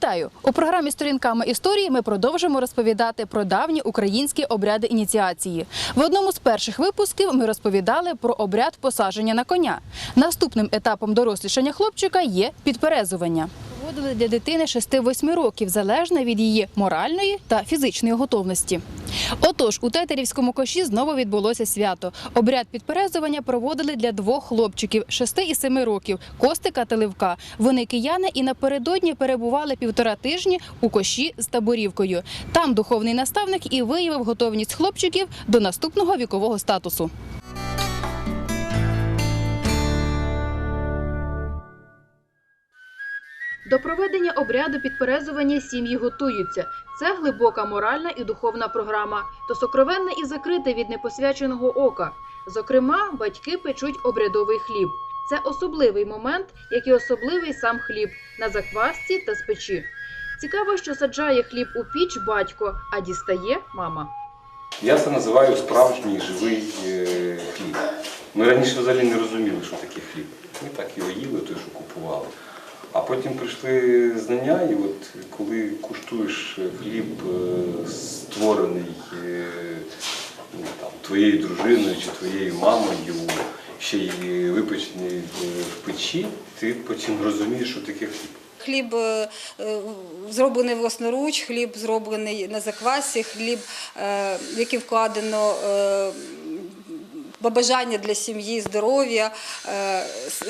Вітаю у програмі Сторінками історії. Ми продовжимо розповідати про давні українські обряди ініціації. В одному з перших випусків ми розповідали про обряд посадження на коня. Наступним етапом дорослішання хлопчика є підперезування. Проводили для дитини 6-8 років, залежно від її моральної та фізичної готовності. Отож, у Тетерівському коші знову відбулося свято. Обряд підперезування проводили для двох хлопчиків 6 і 7 років Костика та Левка. Вони кияни і напередодні перебували півтора тижні у коші з таборівкою. Там духовний наставник і виявив готовність хлопчиків до наступного вікового статусу. До проведення обряду підперезування сім'ї готуються. Це глибока моральна і духовна програма, то сокровенне і закрите від непосвяченого ока. Зокрема, батьки печуть обрядовий хліб. Це особливий момент, як і особливий сам хліб на заквасці та з печі. Цікаво, що саджає хліб у піч батько, а дістає мама. Я це називаю справжній живий е, хліб. Ми раніше взагалі не розуміли, що таке хліб. Ми так його їли, той, що купували. А потім прийшли знання, і от коли куштуєш хліб, е, створений е, ну, там, твоєю дружиною чи твоєю мамою, ще й випечений е, в печі, ти потім розумієш, що таке хліб. Хліб зроблений власноруч, хліб зроблений на заквасі, хліб, який вкладено бажання для сім'ї, здоров'я, е,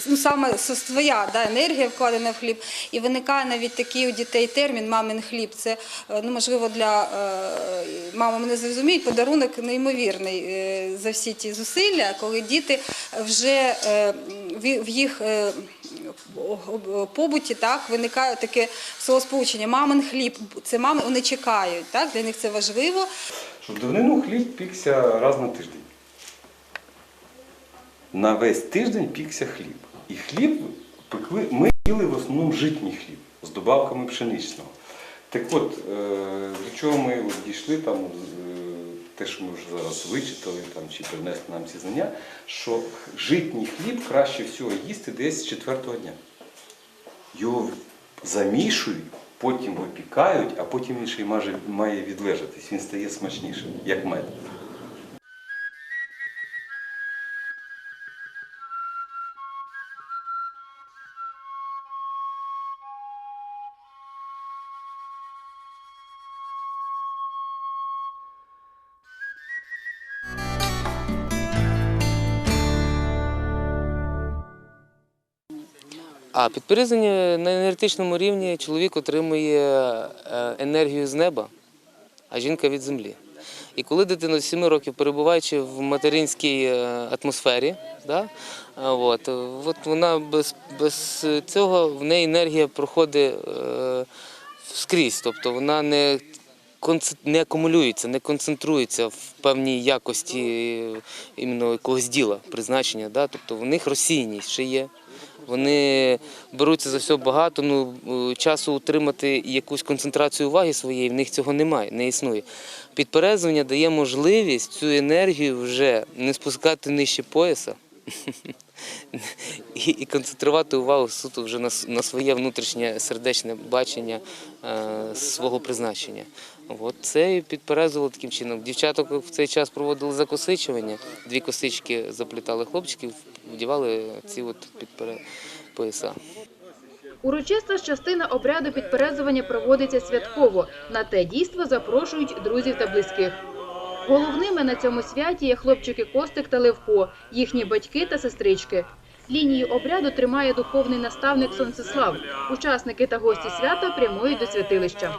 ну, саме своя да, енергія вкладена в хліб. І виникає навіть такий у дітей термін мамин хліб. Це е, ну, можливо для е, мами мене зрозуміють, подарунок неймовірний за всі ті зусилля, коли діти вже в їх побуті так виникає таке словосполучення мамин хліб. Це мами вони чекають. Так для них це важливо. Що в давнину хліб пікся раз на тиждень. На весь тиждень пікся хліб. І хліб пекли, ми їли в основному житній хліб з добавками пшеничного. Так от, е, до чого ми дійшли, там, е, те, що ми вже зараз вичитали там, чи принесли нам ці знання, що житній хліб краще всього їсти десь з четвертого дня. Його замішують, потім випікають, а потім він ще й має відлежатись. Він стає смачнішим, як мед. А підперезання на енергетичному рівні чоловік отримує е, енергію з неба, а жінка від землі. І коли дитина з 7 років, перебуваючи в материнській е, атмосфері, да, е, от, от вона без, без цього в неї енергія проходить е, скрізь, тобто вона не не акумулюється, не концентрується в певній якості іменно якогось діла, призначення. Да? Тобто в них розсіяність ще є. Вони беруться за все багато, ну е, часу утримати якусь концентрацію уваги своєї, в них цього немає, не існує. Підперезування дає можливість цю енергію вже не спускати нижче пояса і, і концентрувати увагу суто вже на, на своє внутрішнє сердечне бачення е, свого призначення. От це і підперезувало таким чином. Дівчаток в цей час проводили закосичування, дві косички заплітали хлопчиків, вдівали ці от підпере пояса. Урочиста частина обряду підперезування проводиться святково. На те дійство запрошують друзів та близьких. Головними на цьому святі є хлопчики Костик та Левко, їхні батьки та сестрички. Лінію обряду тримає духовний наставник Сонцеслав. Учасники та гості свята прямують до святилища.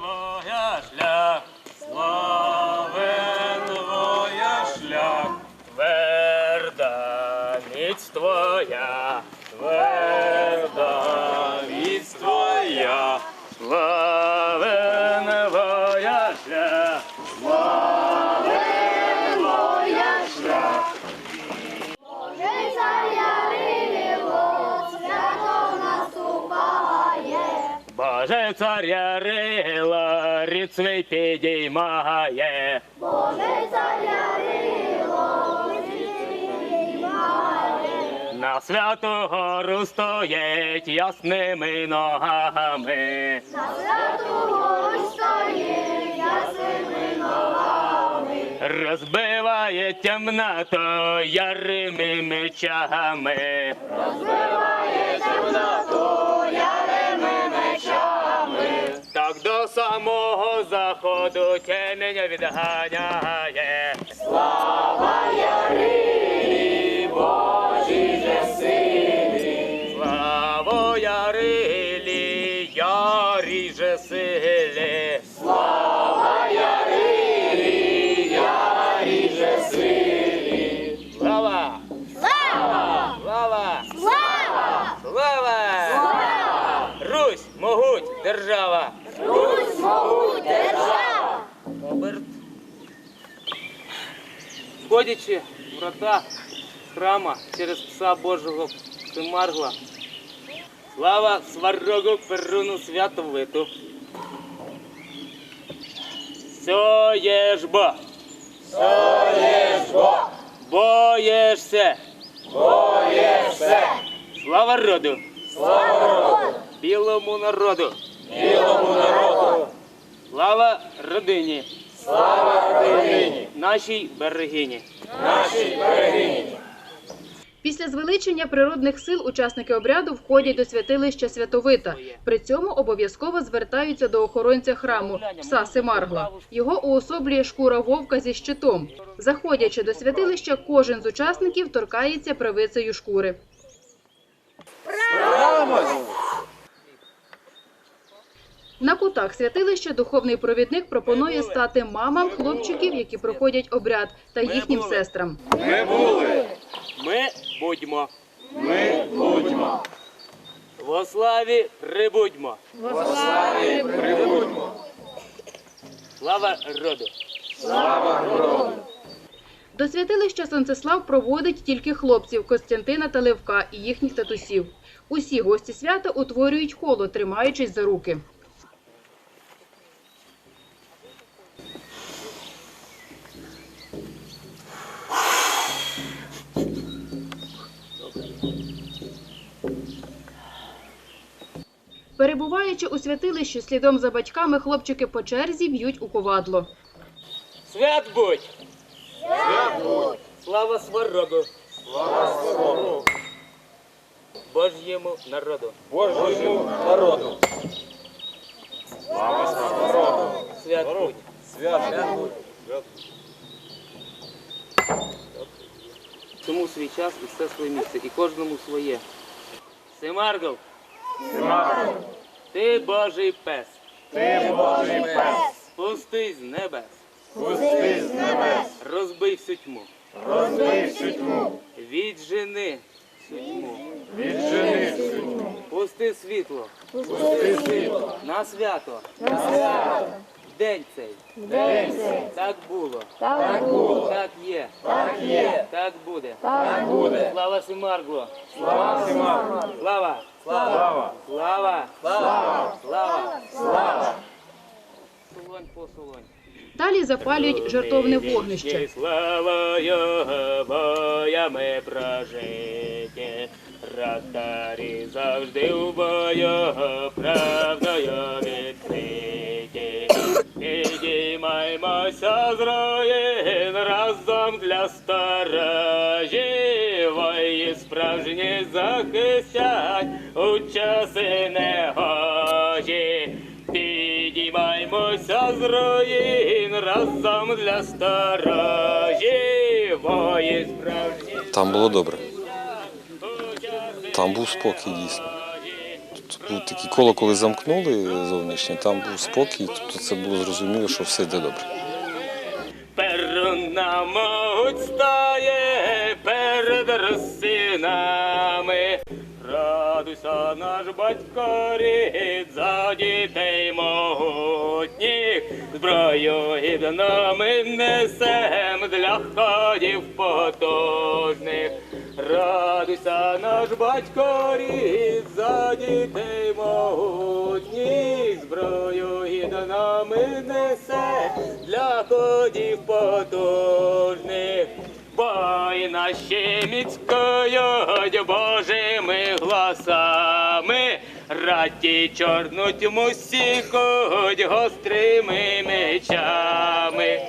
Царя рила, рід свій підіймає, Божий царя рило, на на святу гору стоїть ясними ногами. На святу гору стоїть ясними ногами. Розбиває темнато ярими мечами. Розбиває темноту ярими мечами. Так до самого заходу темінь відганяє. Слава Ярині, Входячи в врата храма через пса Божого Семаргла, слава сварогу Перуну святовиту. Соєшбо. Соєшбо! Боєшся. Боєшся! Слава роду. Слава роду! Білому народу. Білому народу! Слава родині. Слава родині! Нашій берегині. Нашій берегині! Після звеличення природних сил учасники обряду входять до святилища Святовита. При цьому обов'язково звертаються до охоронця храму пса Семаргла. Його уособлює шкура вовка зі щитом. Заходячи до святилища, кожен з учасників торкається правицею шкури. На кутах святилища духовний провідник пропонує стати мамам хлопчиків, які проходять обряд, та їхнім сестрам. Ми були. Ми будьмо. Ми будьмо! Во славі прибудьмо. Во славі прибудьмо! Слава роду. Слава роду! До святилища Сонцеслав проводить тільки хлопців Костянтина та Левка і їхніх татусів. Усі гості свята утворюють коло, тримаючись за руки. Перебуваючи у святилищі слідом за батьками, хлопчики по черзі б'ють у ковадло. Свят будь. Свят будь. Слава сварогу. Слава сварогу. Божьєму народу. Божому народу! Свят будь. Свят будь! Тому свій час і все своє місце, і кожному своє. Семаргл, Семаргл, ти Божий пес, ти Божий пес! спустись з небес, Пусти з небес! розбий всю тьму, Розбий всю тьму! віджени всю тьму, Віджени всю тьму! пусти світло Пусти світло! на свято, На свято! день цей. День цей! Так було, Так було! так є, Так є! так буде. Так буде! Слава Семаргло! Слава Семаргу! Слава! Слава! Слава! Слава! Слава! Слава! Солонь по солонь. Далі запалюють жертовне вогнище. Славою боями прожиті, Радарі завжди у бою правдою. Підіймаймося з руїн разом для сторожі, вої справжні захистять у часи негожі. Підіймаймося з руїн разом для сторожі, вої справжні. Там було добре. Там був спокій дійсно. Тут коло, коли замкнули зовнішнє, там був спокій, тобто це було зрозуміло, що все йде добре. Перуна могуть стає перед росинами. Радуйся, наш батько рід за дітей могутніх. Зброю гідно ми несем для ходів потужних. Радуйся, наш батько рід за дітей могутніх. Зброю гідно ми несе для ходів потужних. Бо Ой, наші міцькають Божими гласами, раті чорну тьму сікуть гострими мечами.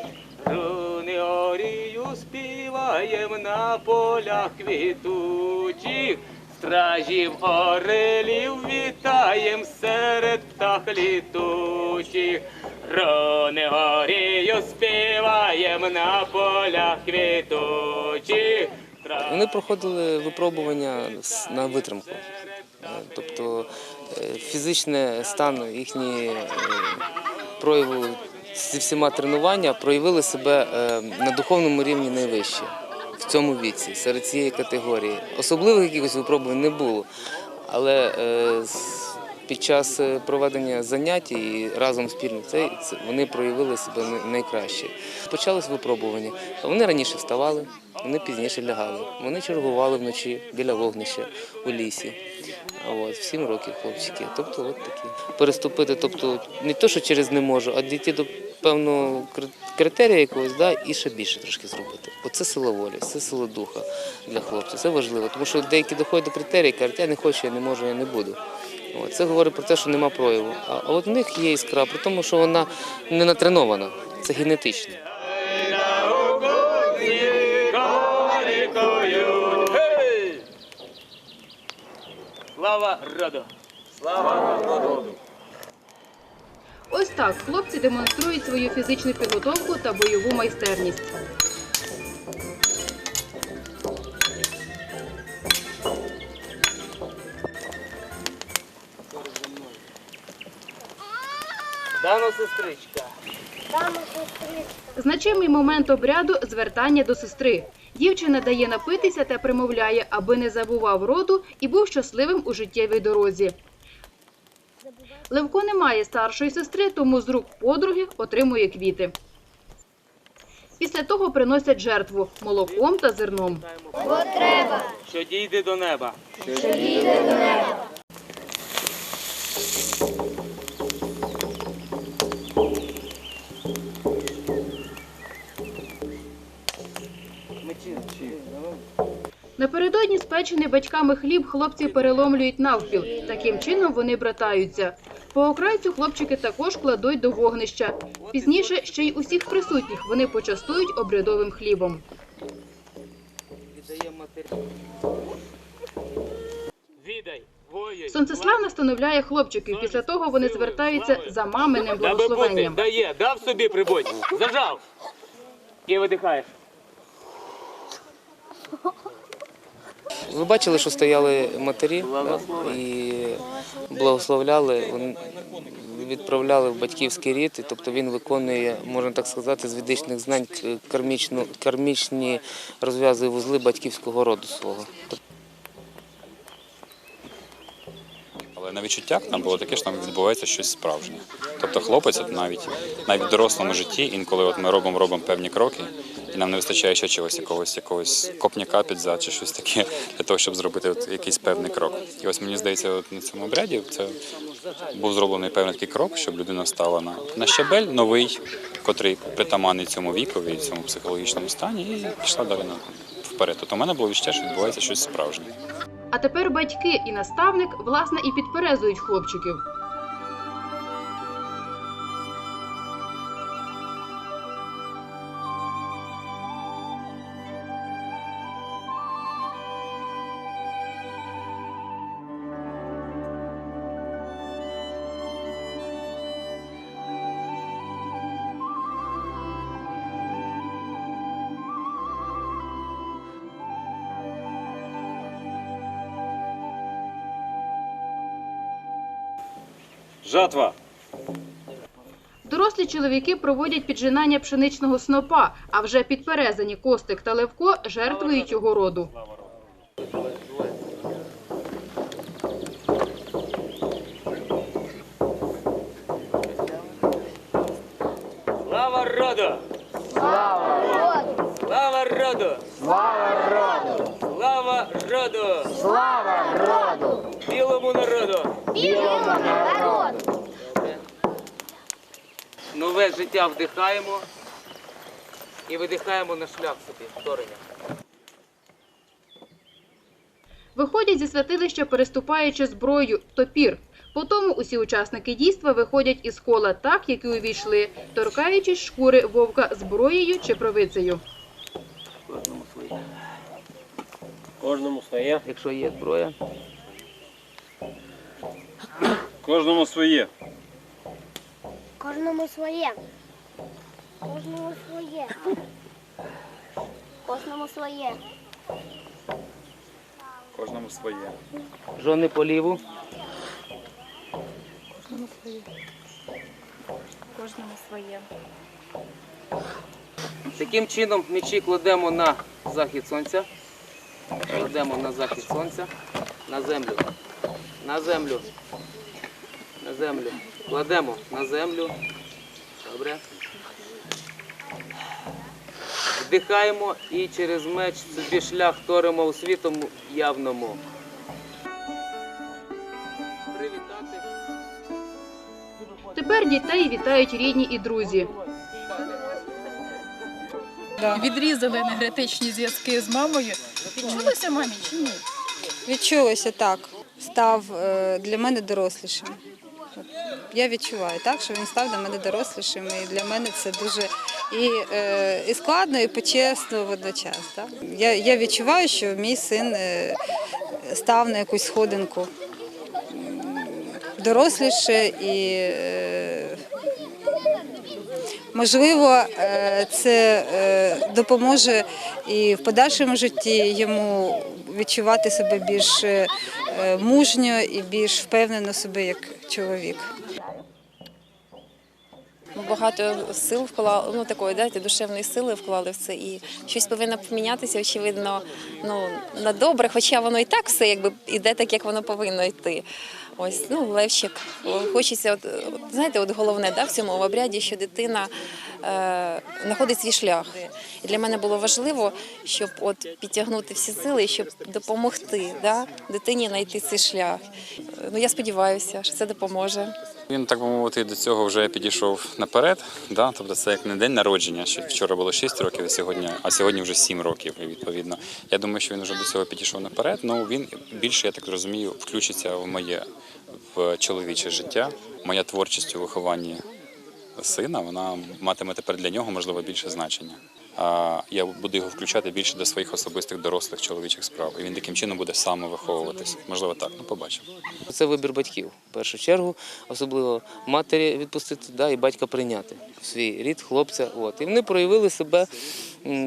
Руни на полях квітучих, стражів орелів вітаєм серед птах літучих. Руни орію співаєм на полях квітучих. Вони проходили випробування на витримку. Е, Тобто е, фізичний стан їхні е, прояву зі всіма тренування проявили себе на духовному рівні найвище цьому віці, серед цієї категорії. Особливих якихось випробувань не було. Але е, під час е, проведення занять і разом спільно це, вони проявили себе най- найкраще. Почалось випробування. Вони раніше вставали, вони пізніше лягали. Вони чергували вночі біля вогнища у лісі. От, в років хлопчики. Тобто, от такі. Переступити, тобто не то, що через не можу, а дійти до певного критерія якогось, да, і ще більше трошки зробити. Оце сила волі, це сила духа для хлопців. Це важливо, тому що деякі доходять до критерії, кажуть, я не хочу, я не можу, я не буду. От, це говорить про те, що нема прояву. А, а от в них є іскра, при тому, що вона не натренована, це генетично. Слава роду! Ось так хлопці демонструють свою фізичну підготовку та бойову майстерність. Дано сестричка. Значимий момент обряду звертання до сестри. Дівчина дає напитися та примовляє, аби не забував роду і був щасливим у життєвій дорозі. Левко не має старшої сестри, тому з рук подруги отримує квіти. Після того приносять жертву молоком та зерном. Що дійде до неба. Напередодні спечений батьками хліб хлопці переломлюють навпіл. Таким чином вони братаються. По окрайцю хлопчики також кладуть до вогнища. Пізніше ще й усіх присутніх вони почастують обрядовим хлібом. Сонцеслав настановляє хлопчиків. Після того вони звертаються за маминим благословенням. дає, дав собі прибудь. Зажав. І видихаєш. Ви бачили, що стояли матері і благословляли, відправляли в батьківський рід, тобто він виконує, можна так сказати, з ведичних знань кармічні розв'язує вузли батьківського роду свого. Але на відчуттях там було таке, що там відбувається щось справжнє. Тобто хлопець, навіть навіть в дорослому житті, інколи от ми робимо робимо певні кроки, і нам не вистачає ще чогось, якогось якогось копняка під зад чи щось таке для того, щоб зробити от якийсь певний крок. І ось мені здається, от на цьому обряді це був зроблений певний такий крок, щоб людина стала на, на щабель новий, котрий притаманний цьому вікові, цьому психологічному стані, і пішла далі на вперед. Тобто у мене було відчуття, що відбувається щось справжнє. А тепер батьки і наставник власне і підперезують хлопчиків. Жатва. Дорослі чоловіки проводять піджинання пшеничного снопа, а вже підперезані Костик та Левко жертвують його роду. Слава роду! Слава роду! Слава роду! Слава роду! Слава роду! Слава роду! Білому народу! Білому народу! Нове життя вдихаємо і видихаємо на шлях собі, вторення. Виходять зі святилища, переступаючи зброю топір. Потому усі учасники дійства виходять із кола так, як і увійшли, торкаючись шкури вовка зброєю чи провицею. Кожному своє. Кожному своє. Якщо є зброя, Кожному своє. Кожному своє. Кожному своє. Кожному своє. Кожному своє. жони по ліву. Кожному своє. Кожному своє. Таким чином м'ячі кладемо на захід сонця. Кладемо на захід сонця, на землю. На землю. На землю. Кладемо на землю. Добре. Вдихаємо і через меч собі шлях торимо у світому явному. Привітати. Тепер дітей вітають рідні і друзі. Відрізали енергетичні зв'язки з мамою. Відчулося мамі чи ні? Відчулося так. Став е, для мене дорослішим. Я відчуваю так, що він став для мене дорослішим, і для мене це дуже і, е, і складно, і почесно водночас. Так? Я, я відчуваю, що мій син е, став на якусь сходинку доросліше і е, можливо це допоможе і в подальшому житті йому відчувати себе більш мужньо і більш впевнено собі як чоловік. Багато сил вклали, ну такої знаєте, душевної сили вклали в це, і щось повинно помінятися, очевидно, ну на добре, хоча воно і так все якби іде так, як воно повинно йти. Ось ну Левчик. Хочеться, от, знаєте, от головне да, в цьому обряді, що дитина е, знаходить свій шлях. І для мене було важливо, щоб от підтягнути всі сили, щоб допомогти да, дитині знайти цей шлях. Ну я сподіваюся, що це допоможе. Він, так би мовити, до цього вже підійшов наперед. Да? Тобто це як не день народження, що вчора було 6 років, а сьогодні, а сьогодні вже 7 років. Відповідно, я думаю, що він вже до цього підійшов наперед. Ну він більше, я так розумію, включиться в моє в чоловіче життя. Моя творчість у вихованні сина, вона матиме тепер для нього можливо більше значення. А я буду його включати більше до своїх особистих дорослих чоловічих справ. І він таким чином буде самовиховуватись. Можливо, так. Ну, побачимо. Це вибір батьків. В першу чергу, особливо матері відпустити, да, і батька прийняти в свій рід хлопця. От. І вони проявили себе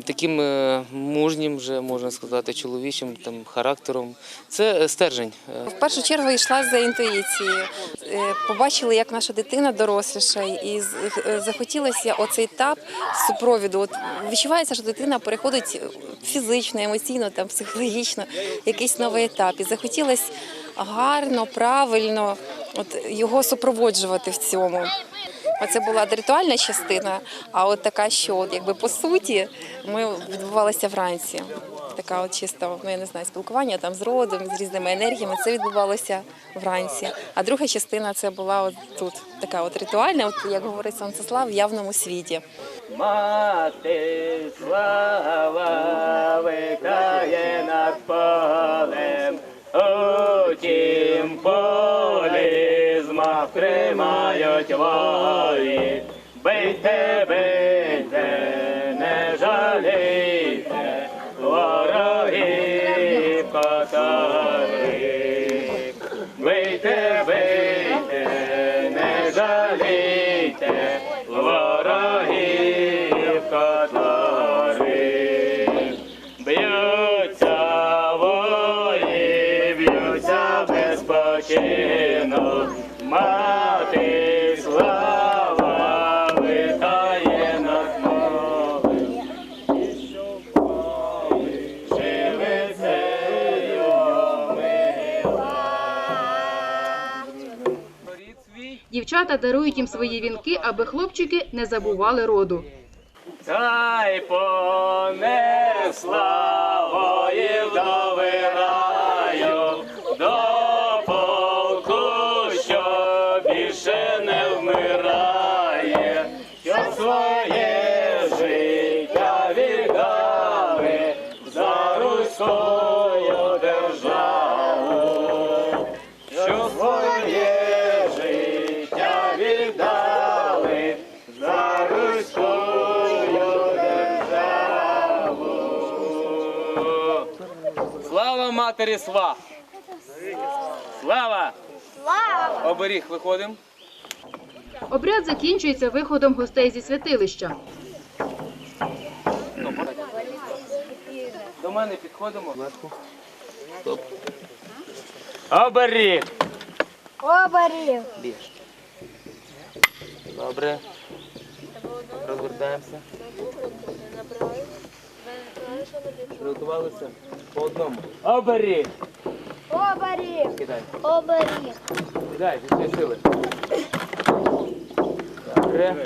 таким е, мужнім, вже можна сказати, чоловічим там, характером. Це е, стержень. Е, В першу чергу йшла за інтуїцією. Побачили, як наша дитина доросліша, і захотілося оцей етап супровіду. От відчувається, що дитина переходить фізично, емоційно, там, психологічно, якийсь новий етап. І захотілося гарно, правильно от, його супроводжувати в цьому. Оце була ритуальна частина, а от така, що от, якби по суті, ми відбувалися вранці. Така от чисто, ну я не знаю, спілкування там з родом, з різними енергіями. Це відбувалося вранці. А друга частина це була от тут така от ритуальна, от як говорить Сонцеслав, в явному світі. Мати слава витає над полем, у тім полі тримають вої. Бийте, бийте, не жалійте, ворогів каторих. Бийте, бийте, не жалійте, ворогів каторих. Б'ються вої, б'ються безпокійно, мати слава витає над морем. І що впали, живицею мила. Дівчата дарують їм свої вінки, аби хлопчики не забували роду. Та й понесла воїв матері сва. Слава! Слава! Оберіг виходимо. Обряд закінчується виходом гостей зі святилища. До мене підходимо. Стоп. Оберіг. Оберіг. Біж. Добре. Розвертаємося. Приготувалися по одному. Оберіг. Оберіг. Кидай. Оберіг. Кидай, зі всієї сили. Добре.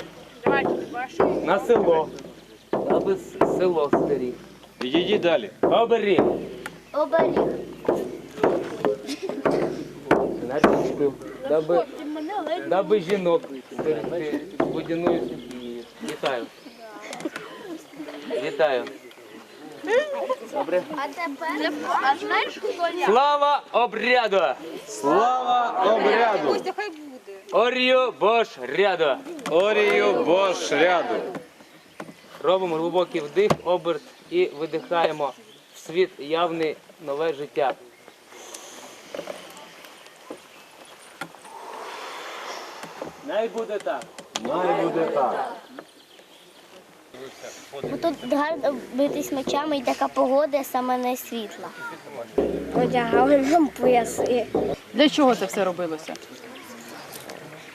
На село. Аби с- село стеріг. Відійди далі. Оберіг. Оберіг. Начистив. Даби, даби жінок стерегти водяною стихією. Вітаю. Вітаю. Добре. А тепер, а знаєш, хто я? Слава обряду! Слава обряду! Хай буде. Орію Бош ряду! Орію Бош ряду! Робимо глибокий вдих, оберт і видихаємо в світ явний нове життя. Най буде так. Бо тут гарно битись мечами і така погода саме не світла. Одягали нам пояси, Для чого це все робилося?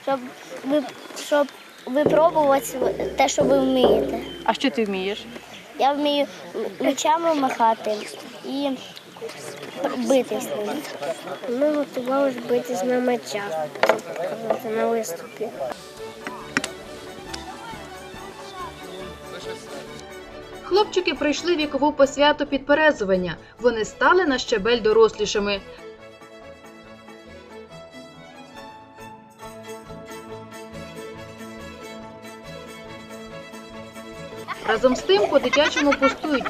щоб, ви, щоб випробувати те, що ви вмієте. А що ти вмієш? Я вмію мечами махати і битись. Ми готувалися битись на мечах на виступі. Хлопчики пройшли вікову посвяту підперезування. Вони стали на щебель дорослішими. Разом з тим по дитячому пустують.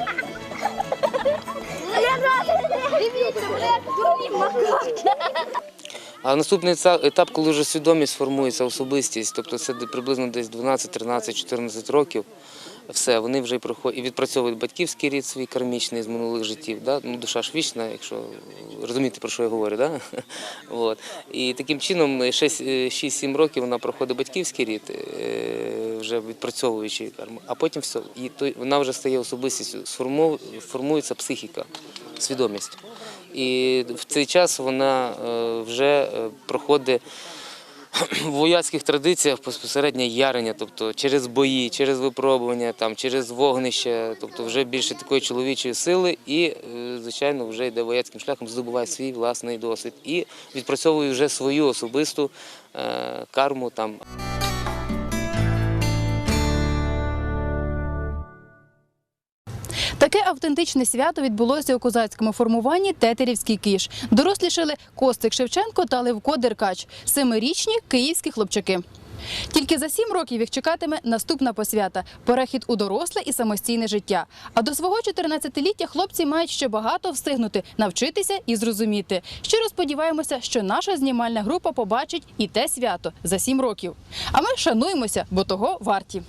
А наступний етап, коли вже свідомість формується, особистість, тобто це приблизно десь 12, 13, 14 років. Все, вони вже проходять і відпрацьовують батьківський рід свій кармічний з минулих життів. Да? Ну, душа ж вічна, якщо розумієте, про що я говорю. Да? От. І таким чином 6-7 років вона проходить батьківський рід, е, вже відпрацьовуючи карму, а потім все. І то, вона вже стає особистістю, формується психіка, свідомість. І в цей час вона е, вже е, проходить в вояцьких традиціях безпосередньо ярення, тобто через бої, через випробування, там, через вогнище, тобто вже більше такої чоловічої сили і, е, звичайно, вже йде вояцьким шляхом, здобуває свій власний досвід і відпрацьовує вже свою особисту е, карму там. Таке автентичне свято відбулося у козацькому формуванні Тетерівський киш. Дорослішали Костик Шевченко та Левко Деркач, семирічні київські хлопчаки. Тільки за сім років їх чекатиме наступна посвята перехід у доросле і самостійне життя. А до свого 14-ліття хлопці мають ще багато встигнути навчитися і зрозуміти. Щиро сподіваємося, що наша знімальна група побачить і те свято за сім років. А ми шануємося, бо того варті.